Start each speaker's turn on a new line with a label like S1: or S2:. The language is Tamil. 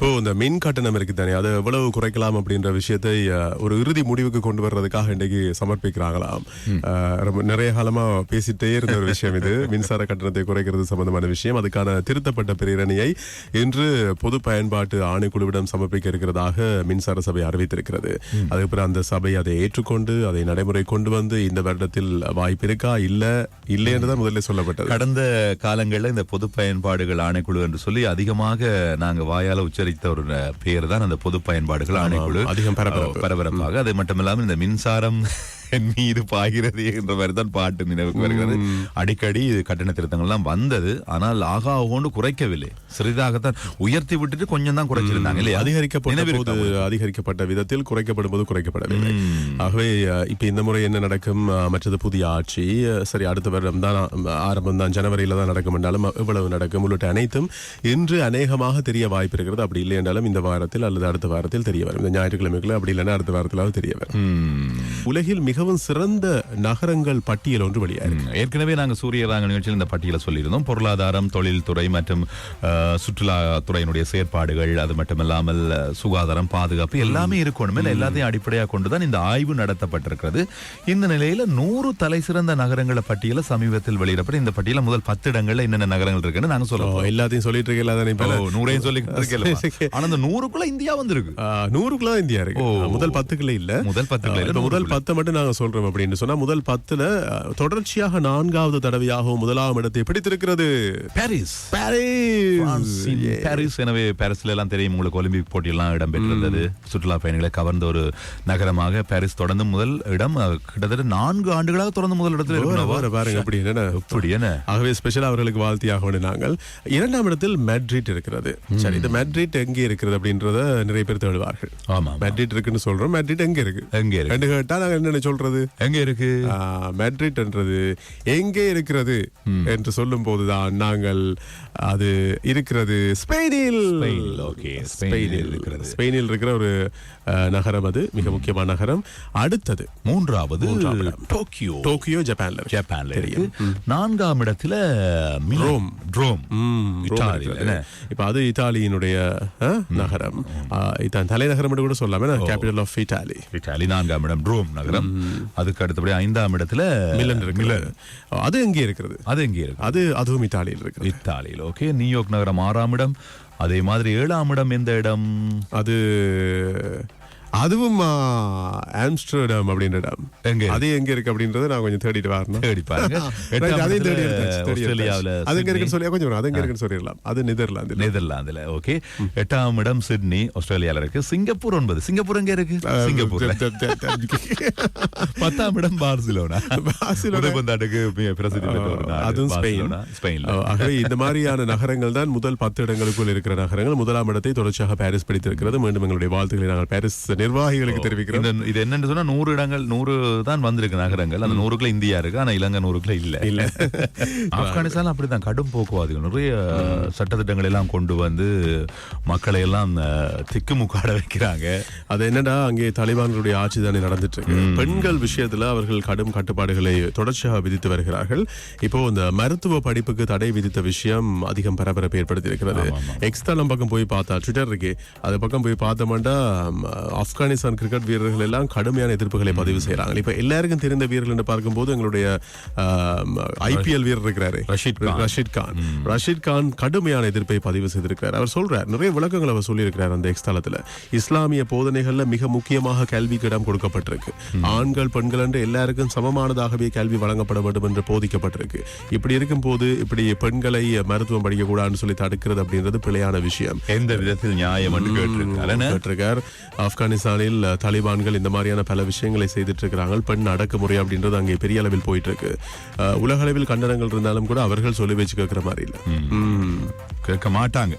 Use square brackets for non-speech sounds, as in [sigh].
S1: இப்போ இந்த மின் கட்டணம் இருக்கு தானே அதை எவ்வளவு குறைக்கலாம் அப்படின்ற விஷயத்தை ஒரு இறுதி முடிவுக்கு கொண்டு வர்றதுக்காக இன்றைக்கு சமர்ப்பிக்கிறாங்களாம். நிறைய காலமா பேசிட்டே இருந்த ஒரு விஷயம் இது. [laughs] மின்சார கட்டணத்தை குறைக்கிறது சம்பந்தமான விஷயம். அதுக்கான திருத்தப்பட்ட பிரேரணையை இன்று பொது பயன்பாட்டு ஆணைக்குழுவிடம் சமர்ப்பிக்க இருக்கிறதாக மின்சார சபை அறிவித்திருக்கிறது. அதுக்கப்புறம் அந்த சபை அதை ஏற்றுக்கொண்டு அதை நடைமுறை கொண்டு வந்து இந்த வருடத்தில் வாய்ப்பு இருக்கா? இல்ல இல்லை என்றுதான் முதல்ல சொல்லப்பட்டது.
S2: கடந்த காலங்கள்ல இந்த பொது பயன்பாடுகள் ஆணைக்குழு என்று சொல்லி அதிகமாக நாங்க வாயால உச்சரித்த ஒரு பேர் தான் அந்த பொது பயன்பாடுகள் ஆணைக்குழு
S1: அதிகம் பரபரப்பு.
S2: பரபரப்பாக. அது மட்டுமில்லாமல் இந்த மின்சாரம் என் மீது பாய்கிறது என்ற மாதிரி தான் பாட்டு நினைவுக்கு வருகிறது. அடிக்கடி கட்டண திருத்தங்கள்லாம் வந்தது. ஆனால் ஆகா ஓண்டு குறைக்கவில்லை. சிறிதாகத்தான் உயர்த்தி விட்டுட்டு கொஞ்சம் தான் குறைச்சிருந்தாங்க இல்லையா?
S1: அதிகரிக்கப்பட்ட போது அதிகரிக்கப்பட்ட விதத்தில் குறைக்கப்படும் போது குறைக்கப்படவில்லை ஆகவே இப்ப இந்த முறை என்ன நடக்கும்? மற்றது புதிய ஆட்சி சரி அடுத்த வருடம் தான் ஆரம்பம் தான் ஜனவரியில தான் நடக்கும் என்றாலும் எவ்வளவு நடக்கும். உள்ளிட்ட அனைத்தும் இன்று அநேகமாக தெரிய வாய்ப்பு இருக்கிறது. அப்படி இல்லை என்றாலும் இந்த வாரத்தில் அல்லது அடுத்த வாரத்தில் தெரிய வரும். இந்த ஞாயிற்றுக்கிழமைக்குள்ள அப்படி இல்லைன்னா அடுத்த வாரத்திலாவது தெரிய வரும். உலகில் மிகவும் சிறந்த நகரங்கள் பட்டியல் ஒன்று வெளியாயிருக்கு.
S2: ஏற்கனவே நாங்க சூரிய ராங்க நிகழ்ச்சியில் இந்த பட்டியலை சொல்லியிருந்தோம். பொருளாதாரம் தொழில்துறை மற்றும் சுற்றுலாத்துறையினுடைய செயற்பாடுகள் அது மட்டுமல்லாமல் சுகாதாரம் பாதுகாப்பு எல்லாமே இருக்கணும். எல்லாத்தையும் அடிப்படையாக கொண்டுதான் இந்த ஆய்வு நடத்தப்பட்டிருக்கிறது. இந்த நிலையில நூறு தலை சிறந்த நகரங்களை பட்டியல சமீபத்தில் வெளியிடப்பட்ட இந்த பட்டியல முதல் பத்து இடங்கள்ல என்னென்ன நகரங்கள் இருக்குன்னு நாங்க
S1: ஓ,
S2: சொல்றோம்
S1: எல்லாத்தையும் சொல்லிட்டு தானே
S2: ஓ, நூறையும் சொல்லி [laughs] ஆனா இந்த நூறுக்குள்ள இந்தியா வந்திருக்கு.
S1: நூறுக்குள்ள தான் இந்தியா இருக்கு. முதல் பத்துக்குள்ள இல்ல.
S2: முதல்
S1: இப்ப முதல். பத்து மட்டும் நாங்க சொல்றோம் அப்படின்னு சொன்னா முதல் பத்துல தொடர்ச்சியாக நான்காவது தடவையாகவும் முதலாம் இடத்தை பிடித்திருக்கிறது.
S2: பாரிஸ்
S1: பாரிஸ்
S2: பாரிஸ் எனவே பாரிஸ்ல எல்லாம் தெரியும் உங்களுக்கு ஒலிம்பிக் போட்டியெல்லாம் இடம்பெற்றிருந்தது. சுற்றுலா பயணிகளை கவர்ந்த ஒரு நகரமாக பாரிஸ் தொடர்ந்து முதல் இடம் கிட்டத்தட்ட நான்கு ஆண்டுகளாக தொடர்ந்து முதல் இடத்துல
S1: பாருங்க அப்படி என்ன? ஆகவே ஸ்பெஷல் அவர்களுக்கு வாழ்த்தியாக நாங்கள் இரண்டாம் இடத்தில் மேட்ரிட் இருக்கிறது. சரி இது மேட்ரிட் எங்கே இருக்கிறது அப்படின்றத நிறைய பேர் தேடுவார்கள்.
S2: ஆமா
S1: மேட்ரிட் இருக்குன்னு சொல்றோம் மேட்ரிட் எங்க இருக்கு?
S2: எங்க இருக்கு?
S1: ரெண்டு கேட்டா நாங்க என்ன சொல்றது?
S2: எங்க இருக்கு?
S1: மேட்ரிட் என்றது. எங்கே இருக்கிறது? என்று சொல்லும் போதுதான் நாங்கள் அது இருக்கிறது. ஸ்பெயினில்.
S2: ஸ்பெயினில், okay. ஸ்பெயினில் இருக்கிறது.
S1: ஸ்பெயினில் இருக்கிற ஒரு நகரம் அது. மிக முக்கியமான நகரம். அடுத்தது.
S2: மூன்றாவது டோக்கியோ.
S1: டோக்கியோ ஜப்பான்ல.
S2: ஜப்பான்ல இருக்கு. நான்காம் இடத்துல.
S1: ரோம்.
S2: ரோம்?
S1: இப்ப அது இத்தாலியினுடைய நகரம். இதான் தலைநகரம் கூட சொல்லாம கேபிட்டல் ஆஃப் இட்டாலி
S2: இத்தாலி நான்காம் இடம் ரோம் நகரம். அதுக்கு அடுத்தபடி ஐந்தாம் இடத்துல
S1: மிலன் இருக்கு அது எங்கே இருக்கிறது?
S2: அது எங்க இருக்கு
S1: அது அதுவும் இத்தாலியில் இருக்கிறது.
S2: இத்தாலியில். ஓகே நியூயார்க் நகரம் ஆறாம் இடம். அதே மாதிரி ஏழாம் இடம் எந்த இடம்?
S1: அது அதுவும் ஆம்ஸ்டர்டம் அப்படின்ற இடம்.
S2: எங்க
S1: அது எங்க இருக்கு அப்படின்றத நான் கொஞ்சம் தேடிட்டு வரணும்.
S2: தேடி பாருங்க. [laughs]
S1: அதையும் தேடி
S2: ஆஸ்திரேலியாவுல.
S1: அது எங்க. இருக்குன்னு சொல்லி கொஞ்சம். அது எங்க இருக்குன்னு சொல்லிடலாம். அது நெதர்லாந்து
S2: நெதர்லாந்துல ஓகே. எட்டாம் இடம் சிட்னி ஆஸ்திரேலியால இருக்கு. சிங்கப்பூர் ஒன்பது. சிங்கப்பூர் எங்க இருக்கு? சிங்கப்பூர்ல. [laughs] பத்தாம் இடம் பார்சிலோனா?
S1: பார்சிலோனா.
S2: உதைபந்தாட்டுக்கு மிக பிரசித்தி பெற்ற.
S1: அதுவும் ஸ்பெயின்.
S2: ஸ்பெயின்ல.
S1: ஆகவே இந்த மாதிரியான நகரங்கள் தான் முதல் பத்து இடங்களுக்குள் இருக்கிற நகரங்கள். முதலாம் இடத்தை தொடர்ச்சியாக பாரிஸ் பிடித்திருக்கிறது. மீண்டும் எங்களுடைய வாழ்த்துக்களை நாங்கள் பாரிஸ் நிர்வாகிகளுக்கு தெரிவிக்கிறோம்.
S2: இது என்னன்னு சொன்னா நூறு இடங்கள் நூறு தான் வந்திருக்கு நகரங்கள். அந்த நூறுக்குள்ள இந்தியா இருக்கு ஆனா இலங்கை நூறுக்குள்ள இல்ல.
S1: இல்ல. [laughs]
S2: ஆப்கானிஸ்தான் அப்படிதான் கடும் போக்குவாதிகள். நிறைய சட்டத்திட்டங்களை எல்லாம் கொண்டு வந்து மக்களை எல்லாம் திக்குமுக்காட வைக்கிறாங்க.
S1: அது என்னடா அங்கே தாலிபான்களுடைய ஆட்சி தானே நடந்துட்டு இருக்கு பெண்கள் விஷயத்துல அவர்கள் கடும் கட்டுப்பாடுகளை தொடர்ச்சியாக விதித்து வருகிறார்கள். இப்போ இந்த மருத்துவ படிப்புக்கு தடை விதித்த விஷயம் அதிகம் பரபரப்பு ஏற்படுத்தி இருக்கிறது எக்ஸ் தளம் பக்கம் போய் பார்த்தா ட்விட்டர் இருக்கு. அது பக்கம் போய் பார்த்தோம்னா ஆப்கானிஸ்தான் கிரிக்கெட் வீரர்கள் எல்லாம் கடுமையான எதிர்ப்புகளை பதிவு செய்யறாங்க. இப்ப எல்லாருக்கும் தெரிந்த வீரர்கள் என்று பார்க்கும்போது எங்களுடைய ஐபிஎல் வீரர் இருக்கிறாரு.
S2: ரஷீத் கான்.
S1: ரஷீத் கான். ரஷீத் கான் கடுமையான எதிர்ப்பை பதிவு செய்திருக்கிறார். அவர் சொல்றார் நிறைய விளக்கங்கள் அவர் சொல்லியிருக்கிறார் அந்த எக்ஸ் தளத்துல இஸ்லாமிய போதனைகள்ல மிக முக்கியமாக கல்விக்கு இடம் கொடுக்கப்பட்டிருக்கு. ஆண்கள் பெண்கள் என்று எல்லாருக்கும் சமமானதாகவே கல்வி வழங்கப்பட வேண்டும் என்று போதிக்கப்பட்டிருக்கு. இப்படி இருக்கும்போது இப்படி பெண்களை மருத்துவம் படிக்க கூடாதுன்னு சொல்லி தடுக்கிறது அப்படின்றது பிழையான விஷயம்.
S2: எந்த விதத்தில் நியாயம் கேட்டிருக்காரு. என்ன?
S1: அஹ், தாலிபான்கள் இந்த மாதிரியான பல விஷயங்களை செய்துட்டு இருக்கிறாங்க பெண் அடக்குமுறை அப்படின்றது அங்கே பெரிய அளவில் போயிட்டு இருக்கு உலக அளவில் கண்டனங்கள் இருந்தாலும் கூட அவர்கள் சொல்லி வச்சு கேட்கிற மாதிரி இல்ல.
S2: கேட்க மாட்டாங்க.